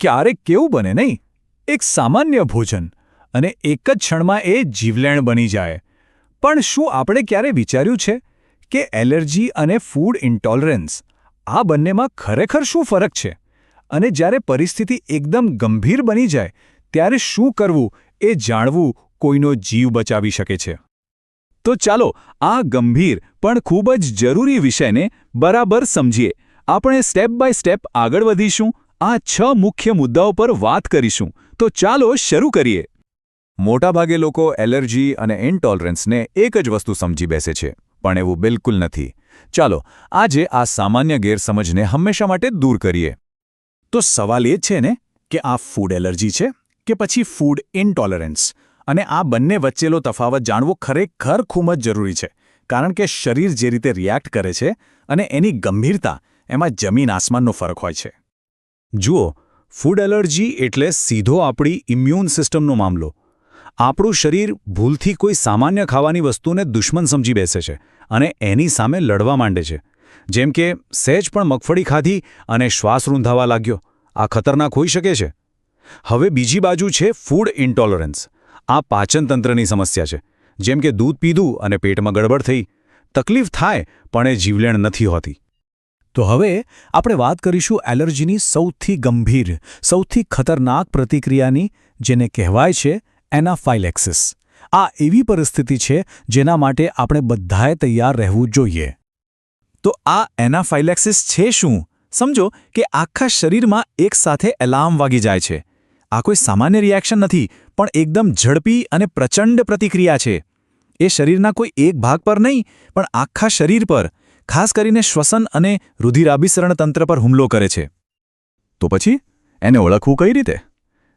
ક્યારેક કેવું બને નહીં? એક સામાન્ય ભોજન અને એક જ ક્ષણમાં એ જીવલેણ બની જાય. પણ શું આપણે ક્યારે વિચાર્યું છે કે એલર્જી અને ફૂડ ઇન્ટોલરન્સ આ બંનેમાં ખરેખર શું ફરક છે? અને જ્યારે પરિસ્થિતિ એકદમ ગંભીર બની જાય, ત્યારે શું કરવું એ જાણવું કોઈનો જીવ બચાવી શકે છે? તો ચાલો આ ગંભીર પણ ખૂબ જ જરૂરી વિષયને બરાબર સમજીએ. આપણે સ્ટેપ બાય સ્ટેપ આગળ વધીશું. આ છ મુખ્ય મુદ્દાઓ પર વાત કરીશું. તો ચાલો શરૂ કરીએ. મોટાભાગે લોકો એલર્જી અને ઇન્ટોલરન્સને એક જ વસ્તુ સમજી બેસે છે, પણ એવું બિલકુલ નથી. ચાલો, આજે આ સામાન્ય ગેરસમજને હંમેશા માટે દૂર કરીએ. તો સવાલ એ છે ને, કે આ ફૂડ એલર્જી છે, કે પછી ફૂડ ઇન્ટોલરન્સ? અને આ બંને વચ્ચેલો તફાવત જાણવો ખરેખર ખૂબ જ જરૂરી છે, કારણ કે શરીર જે રીતે રિએક્ટ કરે છે અને એની ગંભીરતા, એમાં જમીન આસમાનનો ફરક હોય છે. જુઓ ફૂડ એલર્જી એટલે સીધો આપણી ઇમ્યુન સિસ્ટમનો મામલો. આપણું શરીર ભૂલથી કોઈ સામાન્ય ખાવાની વસ્તુને દુશ્મન સમજી બેસે છે અને એની સામે લડવા માંડે છે. જેમ કે, સહેજ પણ મગફળી ખાધી અને શ્વાસ રૂંધાવા લાગ્યો. આ ખતરનાક હોઈ શકે છે. હવે બીજી બાજુ છે ફૂડ ઇન્ટોલરન્સ આ પાચનતંત્રની સમસ્યા છે. જેમ કે દૂધ પીધું અને પેટમાં ગડબડ થઈ. તકલીફ થાય, પણ એ જીવલેણ નથી હોતી. તો હવે આપણે વાત કરીશું એલર્જીની સૌથી ગંભીર, સૌથી ખતરનાક પ્રતિક્રિયાની, જેને કહેવાય છે એનાફાઇલેક્સિસ. આ એવી પરિસ્થિતિ છે જેના માટે આપણે બધાએ તૈયાર રહેવું જોઈએ. તો આ એનાફાઇલેક્સિસ છે શું? સમજો કે આખા શરીરમાં એકસાથે એલાર્મ વાગી જાય છે. આ કોઈ સામાન્ય રિએક્શન નથી, પણ એકદમ ઝડપી અને પ્રચંડ પ્રતિક્રિયા છે. એ શરીરના કોઈ એક ભાગ પર નહીં, પણ આખા શરીર પર. ખાસ કરીને શ્વસન અને રુધિરાભિસરણ તંત્ર પર હુમલો કરે છે. તો પછી? એને ઓળખવું કઈ રીતે?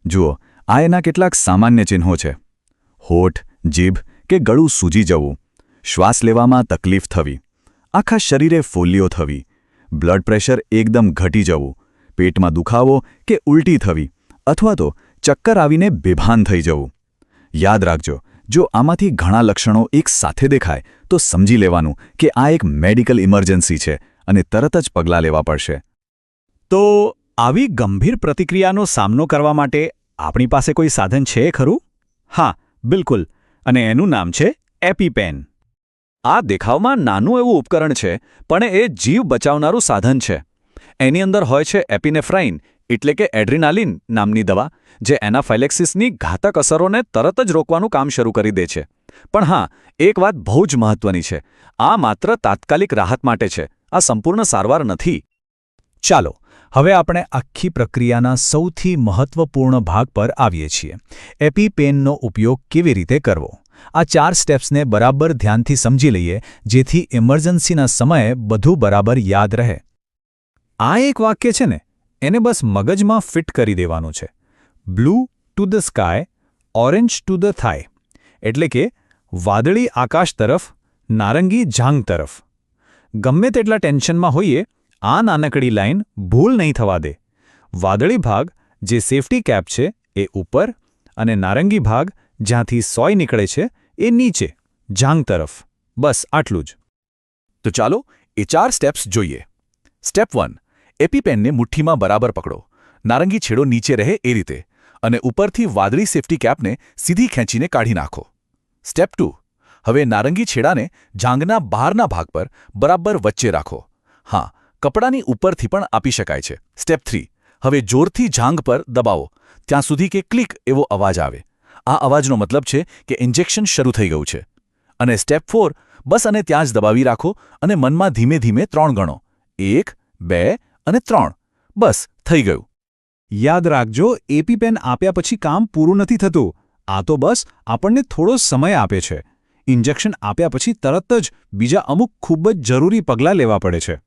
જુઓ, આ એના કેટલાક સામાન્ય ચિહ્નો છે. હોઠ, જીભ કે ગળું સૂજી જવું. શ્વાસ લેવામાં તકલીફ થવી. આખા શરીરે ફોલ્લીઓ થવી. બ્લડ પ્રેશર એકદમ ઘટી જવું. પેટમાં દુખાવો કે ઉલટી થવી. અથવા તો ચક્કર આવીને બેભાન થઈ જવું. યાદ રાખજો જો આમાંથી ઘણા લક્ષણો એક સાથે દેખાય, તો સમજી લેવાનું કે આ એક મેડિકલ ઇમરજન્સી છે અને તરત જ પગલાં લેવા પડશે. તો આવી ગંભીર પ્રતિક્રિયાનો સામનો કરવા માટે આપણી પાસે કોઈ સાધન છે ખરું? હા, બિલકુલ, અને એનું નામ છે એપીપેન. આ દેખાવમાં નાનું એવું ઉપકરણ છે, પણ એ જીવ બચાવનારું સાધન છે. એની અંદર હોય છે એપિનેફ્રાઇન એટલે કે એડ્રિનાલિન નામની દવા, જે એનાફાઇલેક્સિસની ઘાતક અસરોને તરત જ રોકવાનું કામ શરૂ કરી દે છે. પણ હા, એક વાત બહુ જ મહત્વની છે. આ માત્ર તાત્કાલિક રાહત માટે છે. આ સંપૂર્ણ સારવાર નથી. ચાલો, હવે આપણે આખી પ્રક્રિયાના સૌથી મહત્વપૂર્ણ ભાગ પર આવીએ છીએ. એપીપેનનો ઉપયોગ કેવી રીતે કરવો? આ ચાર સ્ટેપ્સને બરાબર ધ્યાનથી સમજી લઈએ, જેથી ઇમરજન્સીના સમયે બધું બરાબર યાદ રહે. આ એક વાક્ય છે ને એને બસ મગજમાં ફિટ કરી દેવાનું છે. Blue to the sky, orange to the થાય એટલે કે વાદળી આકાશ તરફ, નારંગી ઝાંગ તરફ. ગમે તેટલા ટેન્શનમાં હોઈએ, આ નાનકડી લાઈન ભૂલ નહીં થવા દે. વાદળી ભાગ, જે સેફટી કેપ છે, એ ઉપર અને નારંગી ભાગ, જ્યાંથી સોય નીકળે છે, એ નીચે ઝાંગ તરફ. બસ આટલું જ. તો ચાલો, એ ચાર સ્ટેપ્સ જોઈએ. સ્ટેપ વન એપીપેનને મુઠ્ઠીમાં બરાબર પકડો. નારંગી છેડો નીચે રહે એ રીતે અને ઉપરથી વાદળી સેફટી કેપને સીધી ખેંચીને કાઢી નાખો. Step two. હવે નારંગી છેડાને જાંગના બહારના ભાગ પર બરાબર વચ્ચે રાખો. હા, કપડાની ઉપરથી પણ આપી શકાય છે. Step three. હવે જોરથી જાંઘ પર દબાવો. ત્યાં સુધી કે ક્લિક એવો અવાજ આવે. આ અવાજનો મતલબ છે કે ઇન્જેક્શન શરૂ થઈ ગયું છે. અને સ્ટેપ ફોર. બસ અને ત્યાં જ દબાવી રાખો અને મનમાં ધીમે ધીમે ત્રણ ગણો. એક, બે અને ત્રણ. બસ, થઈ ગયું. યાદ રાખજો એપીપેન આપ્યા પછી કામ પૂરું નથી થતું. આ તો બસ, આપણને થોડો સમય આપે છે. ઇન્જેક્શન આપ્યા પછી તરત જ બીજા અમુક ખૂબ જ જરૂરી પગલાં લેવા પડે છે.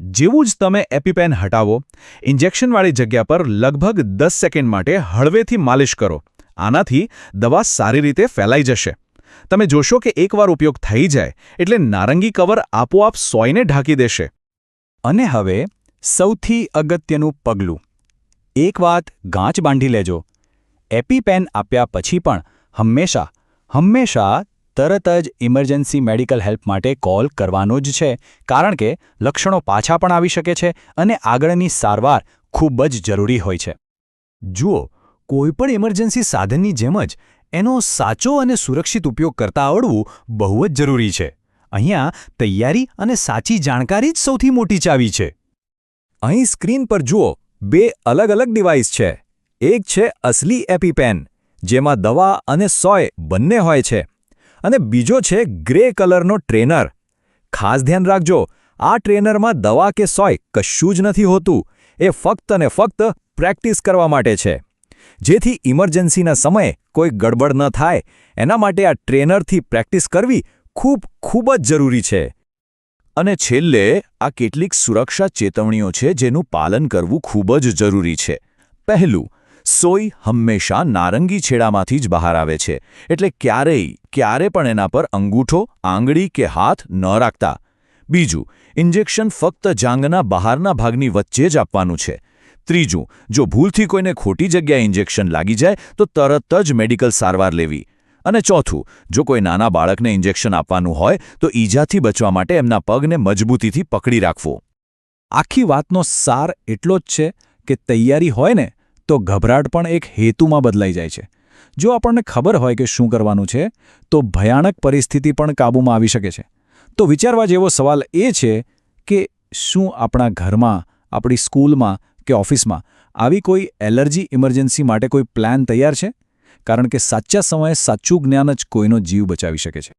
જેવું જ તમે એપીપેન હટાવો, ઇન્જેક્શનવાળી જગ્યા પર લગભગ દસ સેકન્ડ માટે હળવેથી માલિશ કરો. આનાથી દવા સારી રીતે ફેલાઈ જશે. તમે જોશો કે એકવાર ઉપયોગ થઈ જાય, એટલે નારંગી કવર આપોઆપ સોયને ઢાંકી દેશે. અને હવે સૌથી અગત્યનું પગલું. એક વાત ગાંચ બાંધી લેજો. એપીપેન આપ્યા પછી પણ હંમેશા હંમેશા તરત જ ઇમરજન્સી મેડિકલ હેલ્પ માટે કોલ કરવાનો જ છે, કારણ કે લક્ષણો પાછા પણ આવી શકે છે અને આગળની સારવાર ખૂબ જ જરૂરી હોય છે. જુઓ કોઈપણ ઇમરજન્સી સાધનની જેમ જ એનો સાચો અને સુરક્ષિત ઉપયોગ કરતા આવડવું બહુ જ જરૂરી છે. અહીંયા તૈયારી અને સાચી જાણકારી જ સૌથી મોટી ચાવી છે. અહીં સ્ક્રીન પર જુઓ, બે અલગ અલગ ડિવાઇસ છે. એક છે અસલી એપીપેન, જેમાં દવા અને સોય બંને હોય છે. અને બીજો છે ગ્રે કલરનો ટ્રેનર. ખાસ ધ્યાન રાખજો, આ ટ્રેનરમાં દવા કે સોય કશું જ નથી હોતું. એ ફક્ત અને ફક્ત પ્રેક્ટિસ કરવા માટે છે. જેથી ઇમરજન્સીના સમયે કોઈ ગડબડ ન થાય. એના માટે આ ટ્રેનરથી પ્રેક્ટિસ કરવી ખૂબ ખૂબ જ જરૂરી છે. અને છેલ્લે, આ કેટલીક સુરક્ષા ચેતવણીઓ છે જેનું પાલન કરવું ખૂબ જ જરૂરી છે. પહેલું સોય હંમેશા નારંગી છેડામાંથી જ બહાર આવે છે. એટલે ક્યારેય, ક્યારે પણ એના પર અંગૂઠો, આંગળી કે હાથ ન રાખતા. બીજું, ઇન્જેક્શન ફક્ત જાંગના બહારના ભાગની વચ્ચે જ આપવાનું છે. ત્રીજું, જો ભૂલથી કોઈને ખોટી જગ્યાએ ઇન્જેક્શન લાગી જાય, તો તરત જ મેડિકલ સારવાર લેવી. અને ચોથું, જો કોઈ નાના બાળકને ઇન્જેક્શન આપવાનું હોય, તો ઈજાથી બચવા માટે એમના પગને મજબૂતીથી પકડી રાખવો. આખી વાતનો સાર એટલો જ છે કે તૈયારી હોય ને, તો ગભરાટ પણ એક હેતુમાં બદલાઈ જાય છે. જો આપણને ખબર હોય કે શું કરવાનું છે, તો ભયાનક પરિસ્થિતિ પણ કાબૂમાં આવી શકે છે. તો વિચારવા જેવો સવાલ એ છે કે શું આપણા ઘરમાં, આપણી સ્કૂલમાં કે ઓફિસમાં આવી કોઈ એલર્જી ઇમરજન્સી માટે કોઈ પ્લાન તૈયાર છે? કારણ કે સાચા સમયે સાચું જ્ઞાન જ કોઈનો જીવ બચાવી શકે છે.